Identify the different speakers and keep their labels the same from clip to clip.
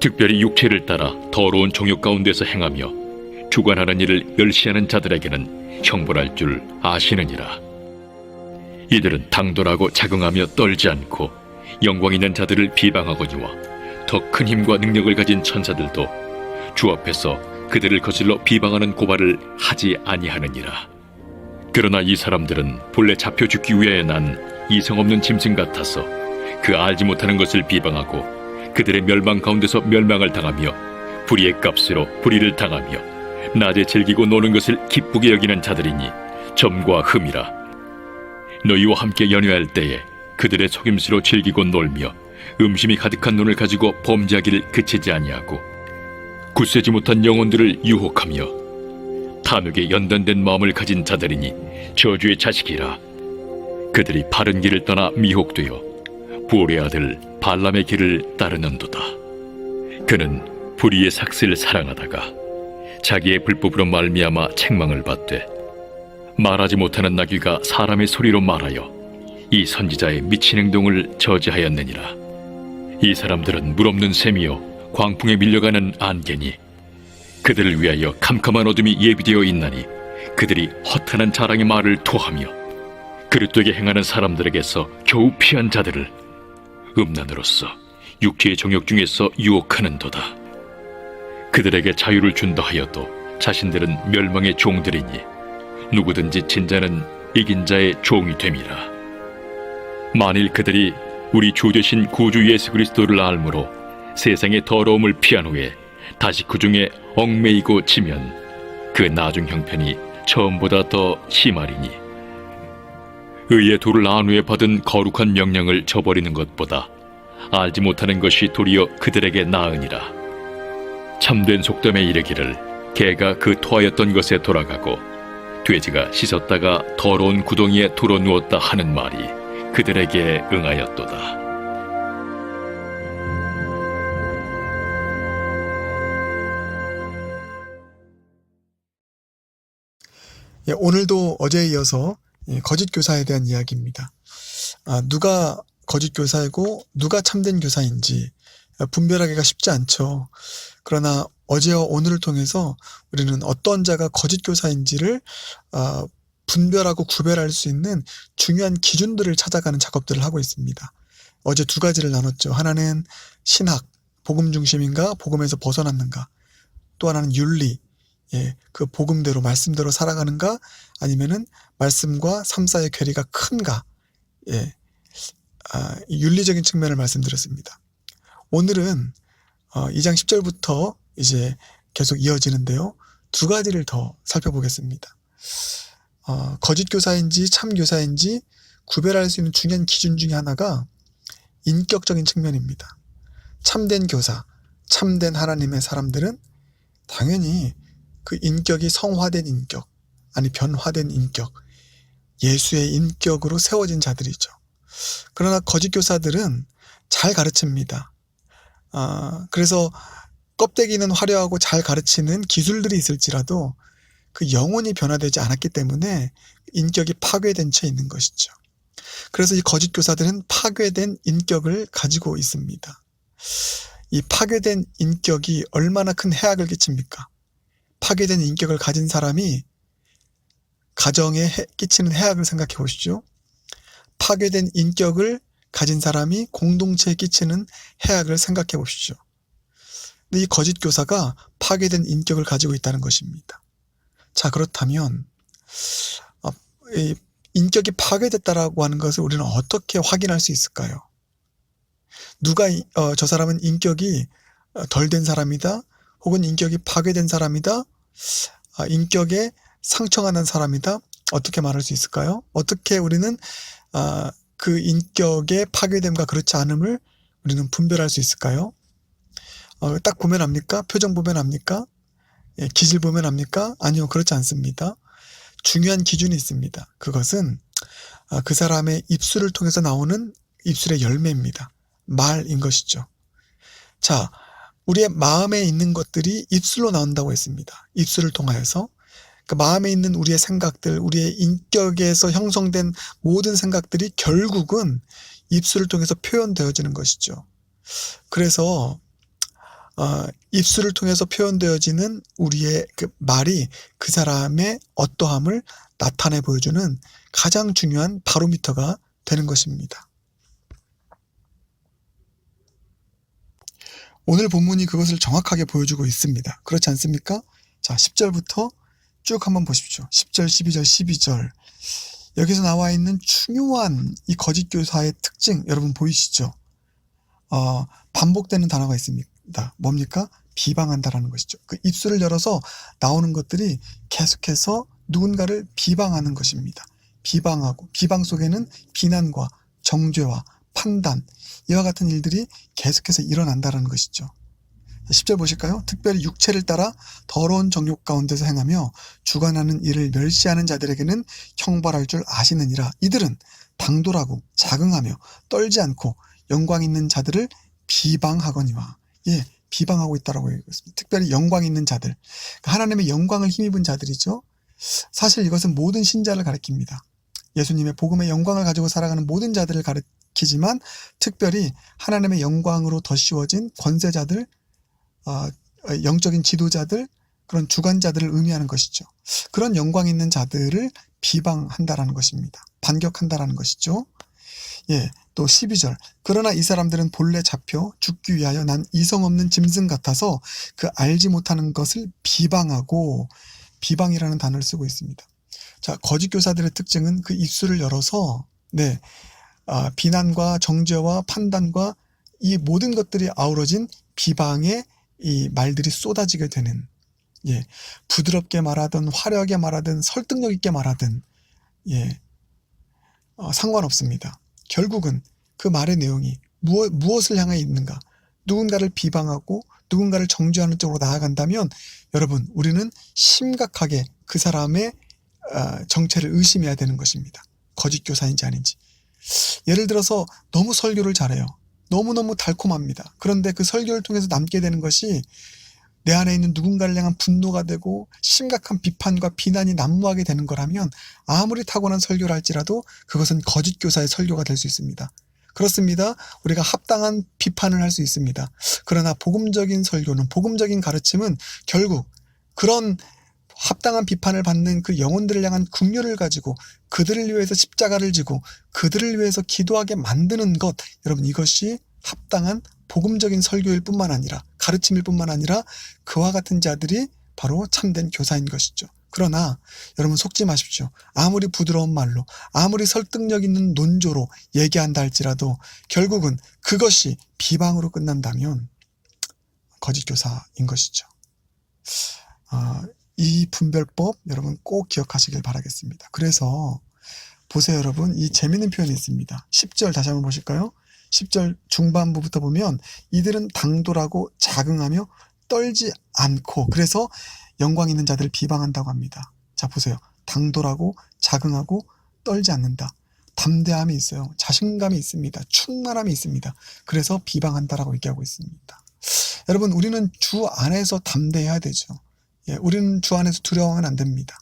Speaker 1: 특별히 육체를 따라 더러운 정욕 가운데서 행하며 주관하는 일을 멸시하는 자들에게는 형벌할 줄 아시느니라. 이들은 당돌하고 자긍하며 떨지 않고 영광 있는 자들을 비방하거니와 더 큰 힘과 능력을 가진 천사들도 주 앞에서 그들을 거슬러 비방하는 고발을 하지 아니하느니라. 그러나 이 사람들은 본래 잡혀 죽기 위하여 난 이성 없는 짐승 같아서 그 알지 못하는 것을 비방하고 그들의 멸망 가운데서 멸망을 당하며 불의의 값으로 불의를 당하며 낮에 즐기고 노는 것을 기쁘게 여기는 자들이니 점과 흠이라. 너희와 함께 연회할 때에 그들의 속임수로 즐기고 놀며 음심이 가득한 눈을 가지고 범죄하기를 그치지 아니하고 굳세지 못한 영혼들을 유혹하며 탐욕에 연단된 마음을 가진 자들이니 저주의 자식이라. 그들이 바른 길을 떠나 미혹되어 부올의 아들 발람의 길을 따르는도다. 그는 불의의 삭슬을 사랑하다가 자기의 불법으로 말미암아 책망을 받되 말하지 못하는 나귀가 사람의 소리로 말하여 이 선지자의 미친 행동을 저지하였느니라. 이 사람들은 물없는 셈이요 광풍에 밀려가는 안개니 그들을 위하여 캄캄한 어둠이 예비되어 있나니 그들이 허탄한 자랑의 말을 토하며 그릇되게 행하는 사람들에게서 겨우 피한 자들을 음란으로서 육체의 정욕 중에서 유혹하는도다. 그들에게 자유를 준다 하여도 자신들은 멸망의 종들이니 누구든지 진자는 이긴 자의 종이 됨이라. 만일 그들이 우리 주 되신 구주 예수 그리스도를 알므로 세상의 더러움을 피한 후에 다시 그 중에 얽매이고 지면 그 나중 형편이 처음보다 더 심하리니 의의 도를 안 후에 받은 거룩한 명령을 저버리는 것보다 알지 못하는 것이 도리어 그들에게 나으니라 참된 속담에 이르기를 개가 그 토하였던 것에 돌아가고 돼지가 씻었다가 더러운 구덩이에 돌아 누웠다 하는 말이 그들에게 응하였도다.
Speaker 2: 예, 오늘도 어제에 이어서 예, 거짓 교사에 대한 이야기입니다. 아, 누가 거짓 교사이고 누가 참된 교사인지 아, 분별하기가 쉽지 않죠. 그러나 어제와 오늘을 통해서 우리는 어떤 자가 거짓 교사인지를 아, 분별하고 구별할 수 있는 중요한 기준들을 찾아가는 작업들을 하고 있습니다. 어제 두 가지를 나눴죠. 하나는 신학, 복음 중심인가, 복음에서 벗어났는가. 또 하나는 윤리, 예, 그 복음대로 말씀대로 살아가는가 아니면은 말씀과 삶 사이의 괴리가 큰가 예, 아, 이 윤리적인 측면을 말씀드렸습니다. 오늘은 어, 2장 10절부터 이제 계속 이어지는데요. 두 가지를 더 살펴보겠습니다. 어, 거짓 교사인지 참 교사인지 구별할 수 있는 중요한 기준 중에 하나가 인격적인 측면입니다. 참된 교사, 참된 하나님의 사람들은 당연히 그 인격이 성화된 인격, 아니 변화된 인격, 예수의 인격으로 세워진 자들이죠. 그러나 거짓 교사들은 잘 가르칩니다. 아, 그래서 껍데기는 화려하고 잘 가르치는 기술들이 있을지라도 그 영혼이 변화되지 않았기 때문에 인격이 파괴된 채 있는 것이죠. 그래서 이 거짓 교사들은 파괴된 인격을 가지고 있습니다. 이 파괴된 인격이 얼마나 큰 해악을 끼칩니까? 파괴된 인격을 가진 사람이 가정에 해- 끼치는 해악을 생각해 보시죠. 파괴된 인격을 가진 사람이 공동체에 끼치는 해악을 생각해 보십시오. 근데 이 거짓 교사가 파괴된 인격을 가지고 있다는 것입니다. 자, 그렇다면, 어, 이 인격이 파괴됐다라고 하는 것을 우리는 어떻게 확인할 수 있을까요? 누가, 이- 어, 저 사람은 인격이 덜 된 사람이다, 혹은 인격이 파괴된 사람이다, 아, 인격에 상처가 난 사람이다, 어떻게 말할 수 있을까요? 어떻게 우리는 아, 그 인격의 파괴됨과 그렇지 않음을 우리는 분별할 수 있을까요? 어, 딱 보면 압니까? 표정 보면 압니까? 예, 기질 보면 압니까? 아니요, 그렇지 않습니다. 중요한 기준이 있습니다. 그것은 아, 그 사람의 입술을 통해서 나오는 입술의 열매입니다. 말인 것이죠. 자, 우리의 마음에 있는 것들이 입술로 나온다고 했습니다. 입술을 통하여서. 그 마음에 있는 우리의 생각들, 우리의 인격에서 형성된 모든 생각들이 결국은 입술을 통해서 표현되어지는 것이죠. 그래서 어, 입술을 통해서 표현되어지는 우리의 그 말이 그 사람의 어떠함을 나타내 보여주는 가장 중요한 바로미터가 되는 것입니다. 오늘 본문이 그것을 정확하게 보여주고 있습니다. 그렇지 않습니까? 자, 10절부터 쭉 한번 보십시오. 10절, 12절, 12절. 여기서 나와 있는 중요한 이 거짓 교사의 특징 여러분 보이시죠? 어, 반복되는 단어가 있습니다. 뭡니까? 비방한다라는 것이죠. 그 입술을 열어서 나오는 것들이 계속해서 누군가를 비방하는 것입니다. 비방하고 비방 속에는 비난과 정죄와 판단 이와 같은 일들이 계속해서 일어난다라는 것이죠. 10절 보실까요? 특별히 육체를 따라 더러운 정욕 가운데서 행하며 주관하는 이를 멸시하는 자들에게는 형벌할 줄 아시느니라. 이들은 당돌하고 자긍하며 떨지 않고 영광 있는 자들을 비방하거니와. 예, 비방하고 있다라고 얘기했습니다. 특별히 영광 있는 자들. 그러니까 하나님의 영광을 힘입은 자들이죠. 사실 이것은 모든 신자를 가리킵니다. 예수님의 복음의 영광을 가지고 살아가는 모든 자들을 가리키지만 특별히 하나님의 영광으로 덧씌워진 권세자들, 어, 영적인 지도자들, 그런 주관자들을 의미하는 것이죠. 그런 영광 있는 자들을 비방한다라는 것입니다. 반격한다라는 것이죠. 예, 또 12절. 그러나 이 사람들은 본래 잡혀 죽기 위하여 난 이성 없는 짐승 같아서 그 알지 못하는 것을 비방하고 비방이라는 단어를 쓰고 있습니다. 자, 거짓 교사들의 특징은 그 입술을 열어서 네, 아, 비난과 정죄와 판단과 이 모든 것들이 아우러진 비방의 이 말들이 쏟아지게 되는 예, 부드럽게 말하든 화려하게 말하든 설득력 있게 말하든 예, 어, 상관없습니다. 결국은 그 말의 내용이 무엇, 무엇을 향해 있는가? 누군가를 비방하고 누군가를 정죄하는 쪽으로 나아간다면 여러분 우리는 심각하게 그 사람의 어, 정체를 의심해야 되는 것입니다. 거짓 교사인지 아닌지. 예를 들어서 너무 설교를 잘해요. 너무너무 달콤합니다. 그런데 그 설교를 통해서 남게 되는 것이 내 안에 있는 누군가를 향한 분노가 되고 심각한 비판과 비난이 난무하게 되는 거라면 아무리 타고난 설교를 할지라도 그것은 거짓 교사의 설교가 될 수 있습니다. 그렇습니다. 우리가 합당한 비판을 할 수 있습니다. 그러나 복음적인 설교는 복음적인 가르침은 결국 그런 합당한 비판을 받는 그 영혼들을 향한 국률을 가지고 그들을 위해서 십자가를 지고 그들을 위해서 기도하게 만드는 것 여러분 이것이 합당한 복음적인 설교일 뿐만 아니라 가르침일 뿐만 아니라 그와 같은 자들이 바로 참된 교사인 것이죠. 그러나 여러분 속지 마십시오. 아무리 부드러운 말로 아무리 설득력 있는 논조로 얘기한다 할지라도 결국은 그것이 비방으로 끝난다면 거짓 교사인 것이죠. 아, 이 분별법 여러분 꼭 기억하시길 바라겠습니다. 그래서 보세요 여러분 이 재밌는 표현이 있습니다. 10절 다시 한번 보실까요? 10절 중반부부터 보면 이들은 당돌하고 자긍하며 떨지 않고 그래서 영광 있는 자들을 비방한다고 합니다. 자 보세요. 당돌하고 자긍하고 떨지 않는다. 담대함이 있어요. 자신감이 있습니다. 충만함이 있습니다. 그래서 비방한다라고 얘기하고 있습니다. 여러분 우리는 주 안에서 담대해야 되죠. 예, 우리는 주 안에서 두려워하면 안 됩니다.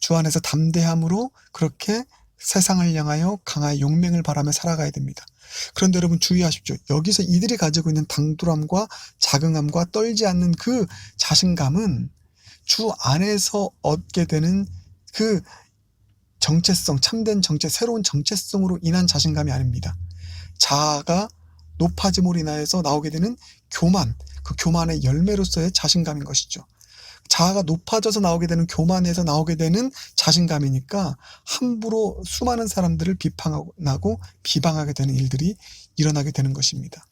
Speaker 2: 주 안에서 담대함으로 그렇게 세상을 향하여 강하게 용맹을 바라며 살아가야 됩니다. 그런데 여러분 주의하십시오. 여기서 이들이 가지고 있는 당돌함과 자긍함과 떨지 않는 그 자신감은 주 안에서 얻게 되는 그 정체성, 참된 정체, 새로운 정체성으로 인한 자신감이 아닙니다. 자아가 높아짐으로 인하여서 나오게 되는 교만, 그 교만의 열매로서의 자신감인 것이죠. 자아가 높아져서 나오게 되는 교만에서 나오게 되는 자신감이니까 함부로 수많은 사람들을 비판하고 비방하게 되는 일들이 일어나게 되는 것입니다.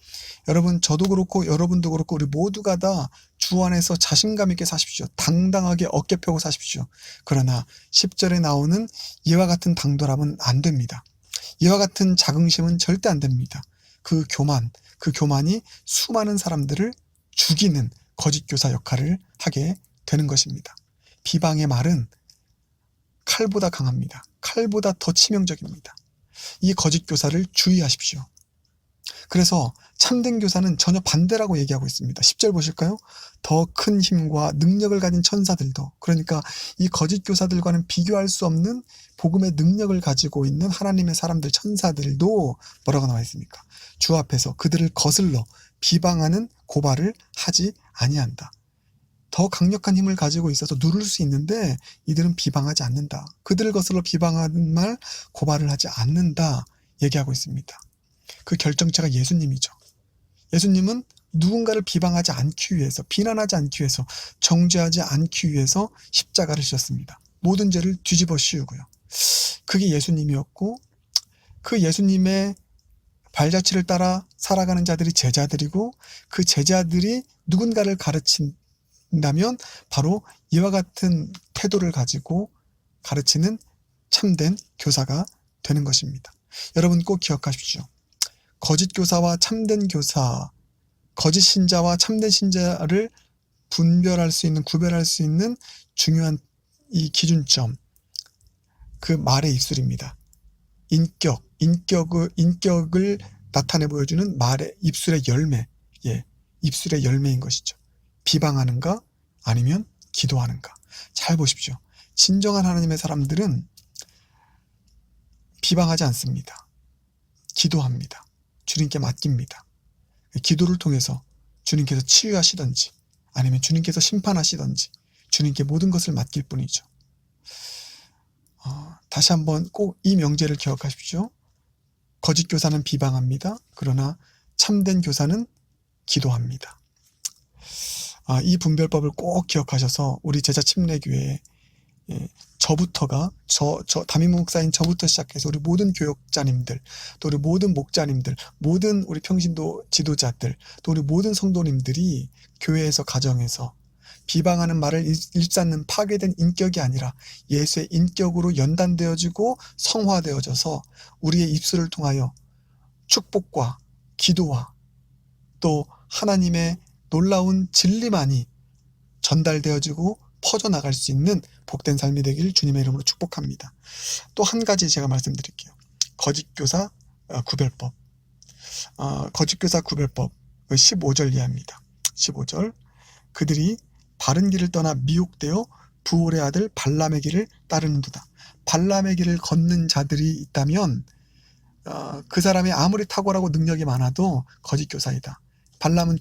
Speaker 2: 여러분 저도 그렇고 여러분도 그렇고 우리 모두가 다 주 안에서 자신감 있게 사십시오. 당당하게 어깨 펴고 사십시오. 그러나 10절에 나오는 이와 같은 당돌함은 안 됩니다. 이와 같은 자긍심은 절대 안 됩니다. 그 교만, 그 교만이 수많은 사람들을 죽이는 거짓 교사 역할을 하게 되는 것입니다. 비방의 말은 칼보다 강합니다. 칼보다 더 치명적입니다. 이 거짓 교사를 주의하십시오. 그래서 참된 교사는 전혀 반대라고 얘기하고 있습니다. 10절 보실까요? 더 큰 힘과 능력을 가진 천사들도 그러니까 이 거짓 교사들과는 비교할 수 없는 복음의 능력을 가지고 있는 하나님의 사람들 천사들도 뭐라고 나와 있습니까? 주 앞에서 그들을 거슬러 비방하는 고발을 하지 아니한다. 더 강력한 힘을 가지고 있어서 누를 수 있는데 이들은 비방하지 않는다. 그들을 거슬러 비방하는 말 고발을 하지 않는다 얘기하고 있습니다. 그 결정체가 예수님이죠. 예수님은 누군가를 비방하지 않기 위해서 비난하지 않기 위해서 정죄하지 않기 위해서 십자가를 지셨습니다. 모든 죄를 뒤집어 씌우고요. 그게 예수님이었고 그 예수님의 발자취를 따라 살아가는 자들이 제자들이고 그 제자들이 누군가를 가르친 다면 바로 이와 같은 태도를 가지고 가르치는 참된 교사가 되는 것입니다. 여러분 꼭 기억하십시오. 거짓 교사와 참된 교사, 거짓 신자와 참된 신자를 분별할 수 있는, 구별할 수 있는 중요한 이 기준점, 그 말의 입술입니다. 인격, 인격을, 인격을 나타내 보여주는 말의 입술의 열매, 예, 입술의 열매인 것이죠. 비방하는가 아니면 기도하는가. 잘 보십시오. 진정한 하나님의 사람들은 비방하지 않습니다. 기도합니다. 주님께 맡깁니다. 기도를 통해서 주님께서 치유하시던지 아니면 주님께서 심판하시던지 주님께 모든 것을 맡길 뿐이죠. 어, 다시 한번 꼭 이 명제를 기억하십시오. 거짓 교사는 비방합니다. 그러나 참된 교사는 기도합니다. 아, 이 분별법을 꼭 기억하셔서 우리 제자 침례교회 예, 저부터가 저, 저 담임 목사인 저부터 시작해서 우리 모든 교역자님들 또 우리 모든 목자님들 모든 우리 평신도 지도자들 또 우리 모든 성도님들이 교회에서 가정에서 비방하는 말을 일- 일삼는 파괴된 인격이 아니라 예수의 인격으로 연단되어지고 성화되어져서 우리의 입술을 통하여 축복과 기도와 또 하나님의 놀라운 진리만이 전달되어지고 퍼져나갈 수 있는 복된 삶이 되길 주님의 이름으로 축복합니다. 또 한 가지 제가 말씀드릴게요. 거짓교사 어, 구별법. 어, 거짓교사 구별법 15절 이하입니다. 15절. 그들이 바른 길을 떠나 미혹되어 부올의 아들 발람의 길을 따르는도다. 발람의 길을 걷는 자들이 있다면 어, 그 사람이 아무리 탁월하고 능력이 많아도 거짓 교사이다. 발람은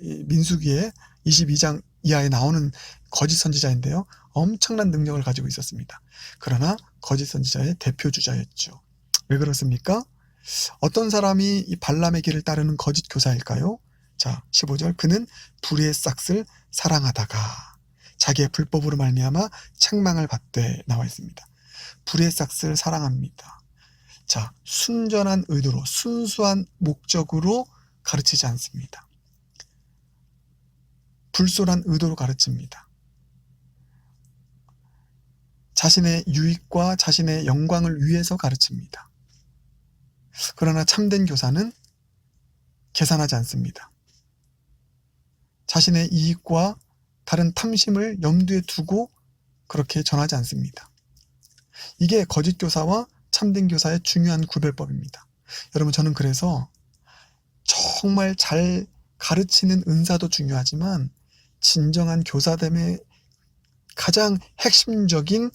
Speaker 2: 이 민수기에 22장 이하에 나오는 거짓 선지자인데요. 엄청난 능력을 가지고 있었습니다. 그러나 거짓 선지자의 대표 주자였죠. 왜 그렇습니까? 어떤 사람이 이 발람의 길을 따르는 거짓 교사일까요? 자, 15절 그는 불의의 싹을 사랑하다가 자기의 불법으로 말미암아 책망을 받되 나와 있습니다. 불의의 싹을 사랑합니다. 자, 순전한 의도로 순수한 목적으로 가르치지 않습니다. 불솔한 의도로 가르칩니다. 자신의 유익과 자신의 영광을 위해서 가르칩니다. 그러나 참된 교사는 계산하지 않습니다. 자신의 이익과 다른 탐심을 염두에 두고 그렇게 전하지 않습니다. 이게 거짓 교사와 참된 교사의 중요한 구별법입니다. 여러분, 저는 그래서 정말 잘 가르치는 은사도 중요하지만 진정한 교사됨의 가장 핵심적인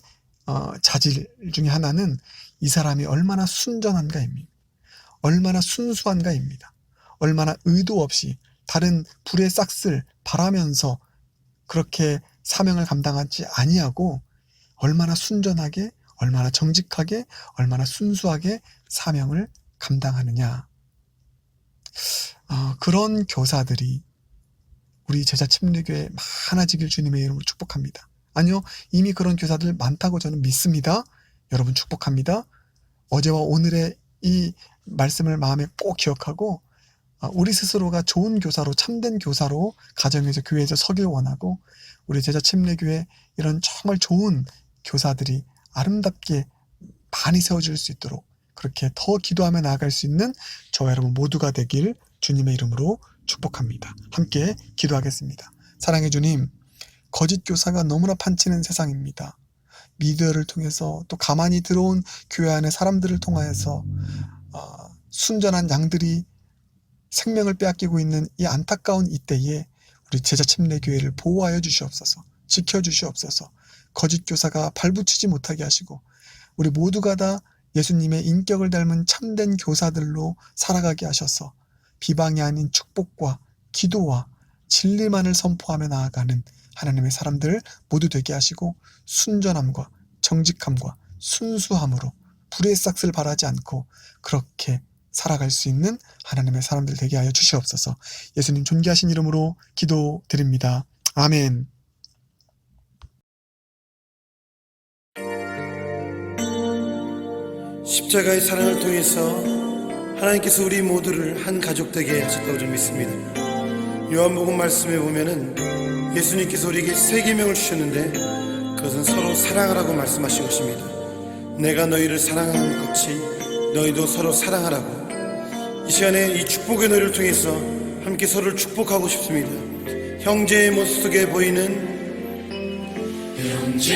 Speaker 2: 어, 자질 중에 하나는 이 사람이 얼마나 순전한가입니다. 얼마나 순수한가입니다. 얼마나 의도 없이 다른 불의 싹을 바라면서 그렇게 사명을 감당하지 아니하고 얼마나 순전하게, 얼마나 정직하게, 얼마나 순수하게 사명을 감당하느냐. 어, 그런 교사들이 우리 제자 침례교회 많아지길 주님의 이름으로 축복합니다. 아니요, 이미 그런 교사들 많다고 저는 믿습니다. 여러분 축복합니다. 어제와 오늘의 이 말씀을 마음에 꼭 기억하고 아, 우리 스스로가 좋은 교사로 참된 교사로 가정에서 교회에서 서길 원하고 우리 제자 침례교회 이런 정말 좋은 교사들이 아름답게 많이 세워질 수 있도록 그렇게 더 기도하며 나아갈 수 있는 저와 여러분 모두가 되길 주님의 이름으로 축복합니다. 함께 기도하겠습니다. 사랑해 주님, 거짓 교사가 너무나 판치는 세상입니다. 미디어를 통해서 또 가만히 들어온 교회 안의 사람들을 통하여서 어, 순전한 양들이 생명을 빼앗기고 있는 이 안타까운 이때에 우리 제자 침례 교회를 보호하여 주시옵소서, 지켜 주시옵소서. 거짓 교사가 발붙이지 못하게 하시고 우리 모두가 다 예수님의 인격을 닮은 참된 교사들로 살아가게 하셔서 비방이 아닌 축복과 기도와 진리만을 선포하며 나아가는 하나님의 사람들 모두 되게 하시고 순전함과 정직함과 순수함으로 불의 싹을 바라지 않고 그렇게 살아갈 수 있는 하나님의 사람들 되게 하여 주시옵소서. 예수님 존귀하신 이름으로 기도드립니다. 아멘.
Speaker 3: 십자가의 사랑을 통해서 하나님께서 우리 모두를 한 가족 되게 하셨다고 좀 믿습니다. 요한복음 말씀에 보면은 예수님께서 우리에게 세 계명을 주셨는데 그것은 서로 사랑하라고 말씀하신 것입니다. 내가 너희를 사랑하는 것 같이 너희도 서로 사랑하라고. 이 시간에 이 축복의 노래를 통해서 함께 서로를 축복하고 싶습니다. 형제의 모습 속에 보이는 우리 옆에 있는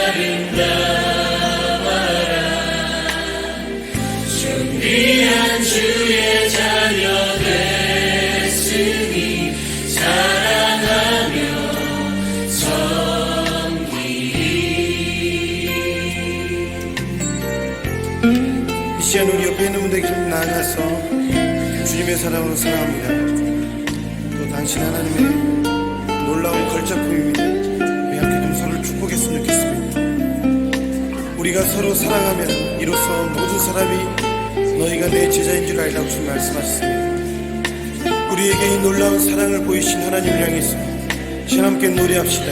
Speaker 3: 주님의 사랑으로 사랑합니다. 또 당신 하나님의 놀라운 걸작품입니다. 우리 함께 좀 서로를 축복했으면 좋겠습니다. 우리가 서로 사랑하면 이로써 모든 사람이 너희가 내 제자인 줄 알라고 주님 말씀하셨습니다. 우리에게 이 놀라운 사랑을 보이신 하나님을 향해서 시간 함께 노래합시다.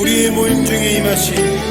Speaker 3: 우리의 모임 중에 임하신